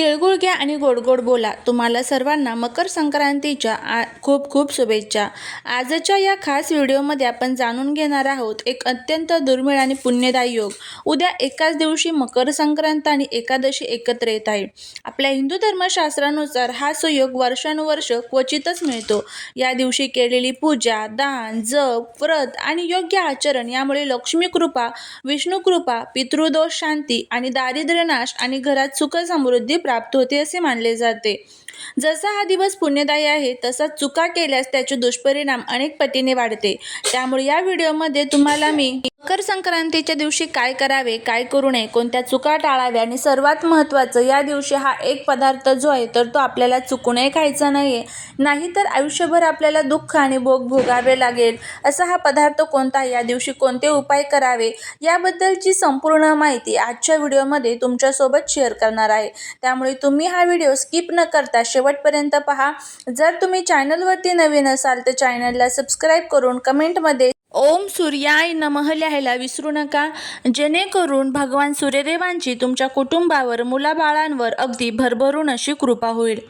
तिळगुळ घ्या आणि गोड गोड बोला. तुम्हाला सर्वांना मकर संक्रांतीच्या आ खूप खूप शुभेच्छा. आजच्या या खास व्हिडिओमध्ये आपण जाणून घेणार आहोत एक अत्यंत दुर्मिळ आणि पुण्यदायी योग. उद्या एकाच दिवशी मकर संक्रांत आणि एकादशी एकत्र येत आहे. आपल्या हिंदू धर्मशास्त्रानुसार हा सुयोग वर्षानुवर्ष क्वचितच मिळतो. या दिवशी केलेली पूजा दान जप व्रत आणि योग्य आचरण यामुळे लक्ष्मी कृपा विष्णू कृपा पितृदोष शांती आणि दारिद्र्य नाश आणि घरात सुख समृद्धी प्राप्त होते असे मानले जाते. जसा हा दिवस पुण्यदायी आहे तसा चुका केल्यास त्याचे दुष्परिणाम अनेक पटीने वाढते. त्यामुळे या व्हिडिओमध्ये तुम्हाला मी मकर संक्रांतीच्या दिवशी काय करावे काय करू नये कोणत्या चुका टाळाव्या आणि सर्वात महत्त्वाचं या दिवशी हा एक पदार्थ जो आहे तर तो आपल्याला चुकूनही खायचा नाही आहे नाहीतर आयुष्यभर आपल्याला दुःख आणि भोग भोगावे लागेल. असा हा पदार्थ कोणता या दिवशी कोणते उपाय करावे याबद्दलची संपूर्ण माहिती आजच्या व्हिडिओमध्ये तुमच्यासोबत शेअर करणार आहे. त्यामुळे तुम्ही हा व्हिडिओ स्किप न करता शेवटपर्यंत पहा. जर तुम्ही चॅनलवरती नवीन असाल तर चॅनलला सबस्क्राईब करून कमेंटमध्ये ओम सूर्याय नमः लिहायला विसरू नका. जेणेकरून भगवान सूर्यदेवांची तुमच्या कुटुंबावर मुलाबाळांवर अगदी भरभरून अशी कृपा होईल.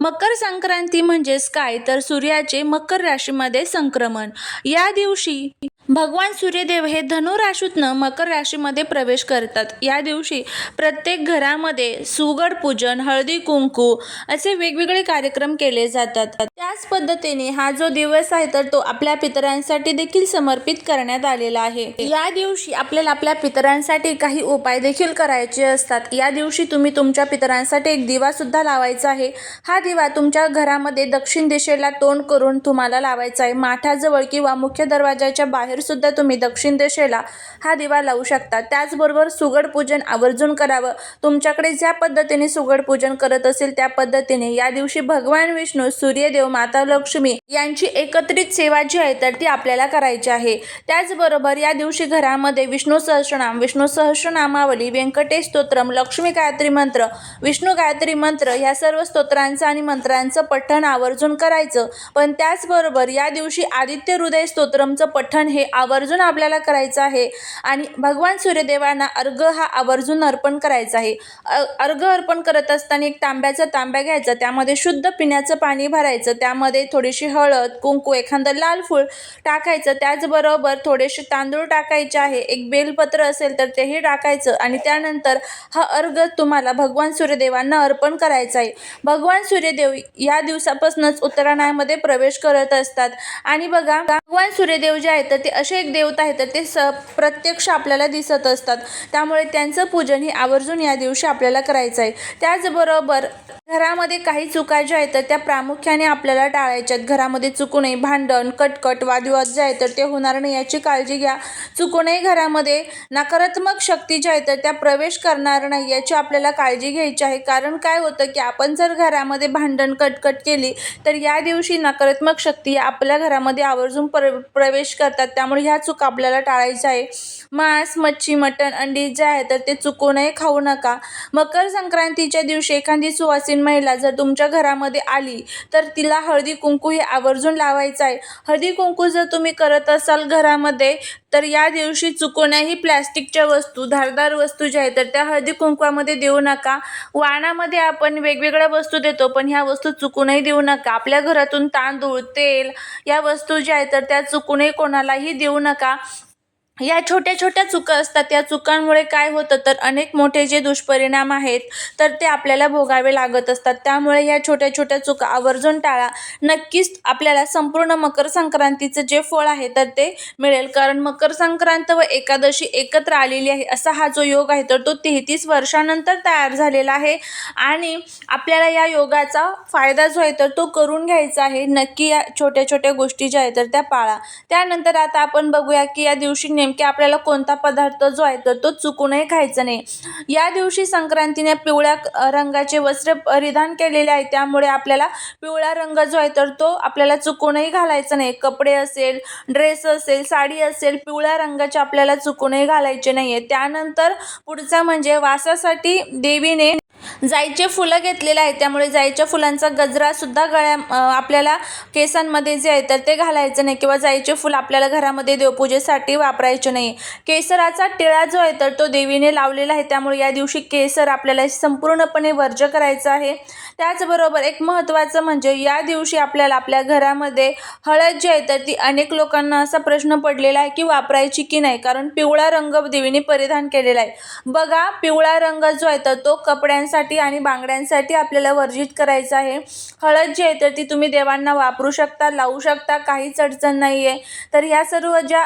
मकर संक्रांती म्हणजेच काय तर सूर्याचे मकर राशीमध्ये संक्रमण. या दिवशी भगवान सूर्यदेव हे धनु राशीतनं मकर राशीमध्ये प्रवेश करतात. या दिवशी प्रत्येक घरामध्ये सुगड पूजन हळदी कुंकू असे वेगवेगळे कार्यक्रम केले जातात. त्याच पद्धतीने हा जो दिवस आहे तर तो आपल्या पितरांसाठी देखील समर्पित करण्यात आलेला आहे. या दिवशी आपल्याला आपल्या पितरांसाठी काही उपाय देखील करायचे असतात. या दिवशी तुम्ही तुमच्या पितरांसाठी एक दिवा सुद्धा लावायचा आहे. हा दिवा तुमच्या घरामध्ये दक्षिण दिशेला तोंड करून तुम्हाला लावायचा आहे. माठाजवळ किंवा मुख्य दरवाजाच्या बाहेर सुद्धा तुम्ही दक्षिण दिशेला हा दिवा लावू शकता. त्याचबरोबर सुगड पूजन आवर्जून करावं. तुमच्याकडे ज्या पद्धतीने सुगड पूजन करत असेल त्या पद्धतीने या दिवशी भगवान विष्णू सूर्यदेव माता लक्ष्मी यांची एकत्रित सेवा जी आहे तर ती आपल्याला करायची आहे. त्याचबरोबर या दिवशी घरामध्ये विष्णू सहस्रनाम विष्णू सहस्रनामावली व्यंकटेश स्तोत्रम लक्ष्मी गायत्री मंत्र विष्णू गायत्री मंत्र ह्या सर्व स्तोत्रांचं आणि मंत्रांचं पठण आवर्जून करायचं. पण त्याचबरोबर या दिवशी आदित्य हृदय स्तोत्रमचं पठण हे आवर्जून आपल्याला करायचं आहे. आणि भगवान सूर्यदेवांना अर्घ हा आवर्जून अर्पण करायचा आहे. अ- अर्घ अर्पण करत असताना एक तांब्याचा तांब्या घ्यायचा त्यामध्ये शुद्ध पिण्याचं पाणी भरायचं त्यामध्ये थोडीशी हळद कुंकू एखादं लाल फूल टाकायचं. त्याचबरोबर थोडेसे तांदूळ टाकायचे आहे. एक बेलपत्र असेल तर तेही टाकायचं आणि त्यानंतर हा अर्घ तुम्हाला भगवान सूर्यदेवांना अर्पण करायचा आहे. भगवान सूर्यदेव या दिवसापासूनच उत्तरायणामध्ये प्रवेश करत असतात. आणि बघा भगवान सूर्यदेव जे आहेत तर ते असे एक देवता आहेत तर ते स प्रत्यक्ष आपल्याला दिसत असतात. त्यामुळे त्यांचं पूजन हे आवर्जून या दिवशी आपल्याला करायचं आहे. त्याचबरोबर घरामध्ये काही चुका ज्या आहेत तर त्या प्रामुख्याने आपल्याला टाळायच्यात घरामध्ये चुकू नये भांडण कटकट वादविवाद जे आहेत तर ते होणार नाही. याची काळजी घ्या. चुकू नये घरामध्ये. नकारात्मक शक्ती ज्या आहेत तर त्या प्रवेश करणार नाही. याची आपल्याला काळजी घ्यायची आहे. कारण काय होतं की आपण जर घरामध्ये भांडण कटकट केली तर या दिवशी नकारात्मक शक्ती आपल्या घरामध्ये आवर्जून प्र प्रवेश करतात. त्यामुळे ह्या चुका आपल्याला टाळायच्या आहे मांस मच्छी मटण अंडी जे आहे तर ते चुकू नये खाऊ नका. मकर संक्रांतीच्या दिवशी एखादी सुवासीन महिला जर तुमच्या घरामध्ये आली तर तिला हळदी कुंकू हे आवर्जून लावायचं आहे. हळदी कुंकू जर तुम्ही करत असाल घरामध्ये तर या दिवशी चुकूनही प्लॅस्टिकच्या वस्तू धारदार वस्तू ज्या आहेत तर त्या हळदी कुंकवामध्ये देऊ नका. वाणामध्ये आपण वेगवेगळ्या वस्तू देतो पण ह्या वस्तू चुकूनही देऊ नका. आपल्या घरातून तांदूळ तेल या वस्तू ज्या आहेत तर त्या चुकूनही कोणालाही देऊ नका. या छोट्या छोट्या चुका असतात. त्या चुकांमुळे काय होतं तर अनेक मोठे जे दुष्परिणाम आहेत तर ते आपल्याला भोगावे लागत असतात. त्यामुळे या छोट्या छोट्या चुका आवर्जून टाळा. नक्कीच आपल्याला संपूर्ण मकर संक्रांतीचं जे फळ आहे तर ते मिळेल. कारण मकर संक्रांत व एकादशी एकत्र आलेली आहे असा हा जो योग आहे तर तो तेहतीस वर्षानंतर तयार झालेला आहे. आणि आपल्याला या योगाचा फायदा जो आहे तर तो करून घ्यायचा आहे. नक्की या छोट्या छोट्या गोष्टी ज्या आहेत तर त्या पाळा. त्यानंतर आता आपण बघूया की या दिवशी नेमके आपल्याला कोणता पदार्थ जो आहे तर तो चुकूनही खायचा नाही. या दिवशी संक्रांतीने पिवळ्या रंगाचे वस्त्र परिधान केलेले आहे. त्यामुळे आपल्याला पिवळा रंग जो आहे तर तो आपल्याला चुकूनही घालायचा नाही. कपडे असेल ड्रेस असेल साडी असेल पिवळ्या रंगाचे आपल्याला चुकूनही घालायचे नाही आहे त्यानंतर पुढचा म्हणजे वासासाठी देवीने जाईचे फुलं घेतलेले आहेत. त्यामुळे जाईच्या फुलांचा गजरासुद्धा गळ्या आपल्याला केसांमध्ये जे आहे तर ते घालायचं नाही किंवा जाईचे फुल आपल्याला घरामध्ये देवपूजेसाठी वापरायचे नाही. केसराचा टिळा जो आहे तर तो देवीने लावलेला आहे. त्यामुळे या दिवशी केसर आपल्याला संपूर्णपणे वर्ज करायचं आहे. त्याचबरोबर एक महत्त्वाचं म्हणजे या दिवशी आपल्याला आपल्या घरामध्ये हळद जी आहे तर ती अनेक लोकांना असा प्रश्न पडलेला आहे की वापरायची की नाही? कारण पिवळा रंग देवीने परिधान केलेला आहे. बघा पिवळा रंग जो आहे तर तो कपड्यांसाठी आणि बांगड्यांसाठी आपल्याला वर्जित करायचा आहे. हळद जी आहे तर ती तुम्ही देवांना वापरू शकता लावू शकता काहीच अडचण नाही आहे तर ह्या सर्व ज्या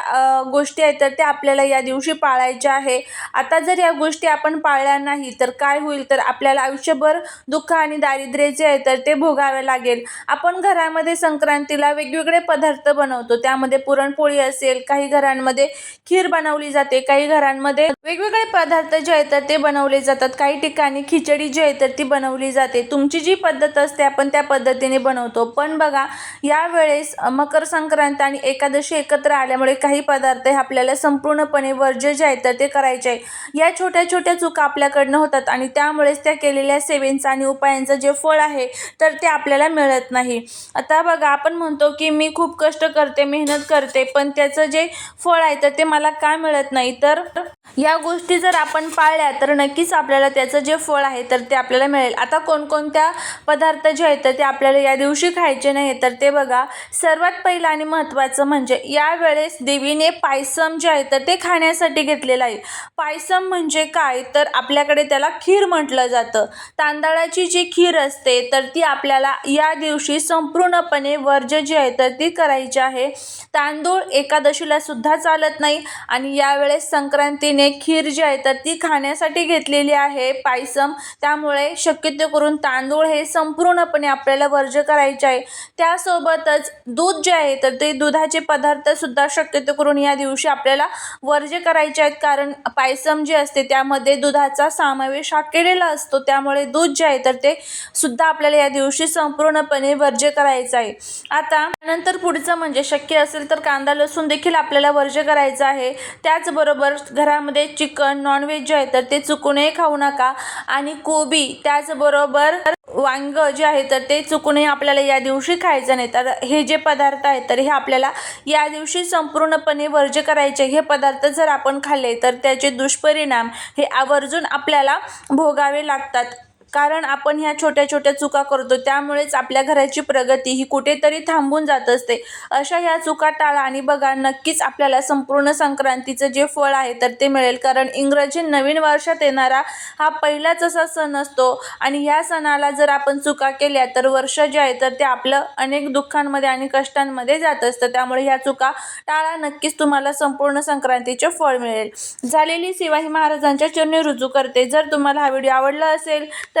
गोष्टी आहेत तर त्या आपल्याला या दिवशी पाळायच्या आहे. आता जर या गोष्टी आपण पाळल्या नाही तर काय होईल? तर आपल्याला आयुष्यभर दुःख आणि दारिद्र्य जे आहे तर ते भोगावे लागेल. आपण घरामध्ये संक्रांतीला वेगवेगळे पदार्थ बनवतो. त्यामध्ये पुरणपोळी असेल काही घरांमध्ये खीर बनवली जाते काही घरांमध्ये वेगवेगळे पदार्थ जे आहेत तर ते बनवले जातात. काही ठिकाणी खिचडी जी आहे तर ती बनवली जाते. तुमची जी पद्धत असते आपण त्या पद्धतीने बनवतो. पण बघा यावेळेस मकर संक्रांत आणि एकादशी एकत्र आल्यामुळे काही पदार्थ हे आपल्याला संपूर्णपणे वर्ज्य जे आहे तर ते करायचे आहे. या छोट्या छोट्या चुका आपल्याकडनं होतात आणि त्यामुळेच त्या केलेल्या सेवेंचा आणि उपायांचा जे फळ आहे तर ते आपल्याला मिळत नाही. आता बघा आपण म्हणतो की मी खूप कष्ट करते मेहनत करते पण त्याचं जे फळ आहे तर ते मला का मिळत नाही? तर या गोष्टी जर आपण पाळल्या तर नक्कीच आपल्याला त्याचं जे फळ आहे तर ते आपल्याला मिळेल. आता कोणकोणत्या पदार्थ जे आहेत तर ते आपल्याला या दिवशी खायचे नाही तर ते बघा. सर्वात पहिलं आणि महत्त्वाचं म्हणजे यावेळेस देवीने पायसम जे आहे तर ते खाण्यासाठी घेतलेलं आहे. पायसम म्हणजे काय? तर आपल्याकडे त्याला खीर म्हटलं जातं. तांदळाची जी खीर असते तर ती आपल्याला या दिवशी संपूर्णपणे वर्ज जी आहे तर ती करायची आहे. तांदूळ एकादशीला सुद्धा चालत नाही आणि यावेळेस संक्रांती तिने खीर जी आहे तर ती खाण्यासाठी घेतलेली आहे पायसम. त्यामुळे शक्यतो करून तांदूळ हे संपूर्णपणे आपल्याला वर्ज करायचे आहे. त्यासोबतच दूध जे आहे तर ते दुधाचे पदार्थसुद्धा शक्यतो करून या दिवशी आपल्याला वर्ज करायचे आहेत. कारण पायसम जे असते त्यामध्ये दुधाचा समावेश हा केलेला असतो. त्यामुळे दूध जे आहे तर ते सुद्धा आपल्याला या दिवशी संपूर्णपणे वर्ज्य करायचं आहे. आता नंतर पुढचं म्हणजे शक्य असेल तर कांदा लसूण देखील आपल्याला वर्ज्य करायचं आहे. त्याचबरोबर घरा घरामध्ये चिकन नॉनव्हेज जे आहे तर ते चुकूनही खाऊ नका. आणि कोबी त्याचबरोबर वांग जे आहे तर ते चुकूनही आपल्याला या दिवशी खायचं नाही. तर हे जे पदार्थ आहेत तर हे आपल्याला या दिवशी संपूर्णपणे वर्ज्य करायचे. हे पदार्थ जर आपण खाल्ले तर त्याचे दुष्परिणाम हे आवर्जून आपल्याला भोगावे लागतात. कारण आपण ह्या छोट्या छोट्या चुका करतो त्यामुळेच आपल्या घराची प्रगती ही कुठेतरी थांबून जात असते. अशा ह्या चुका टाळा आणि बघा नक्कीच आपल्याला संपूर्ण संक्रांतीचं जे फळ आहे तर ते मिळेल. कारण इंग्रजी नवीन वर्षात येणारा हा पहिलाच असा सण असतो आणि ह्या सणाला जर आपण चुका केल्या तर वर्ष जे आहे तर ते आपलं अनेक दुःखांमध्ये आणि कष्टांमध्ये जात असतं. त्यामुळे ह्या चुका टाळा नक्कीच तुम्हाला संपूर्ण संक्रांतीचे फळ मिळेल. झालेली सेवा ही महाराजांच्या चरणी रुजू करते. जर तुम्हाला हा व्हिडिओ आवडला असेल तर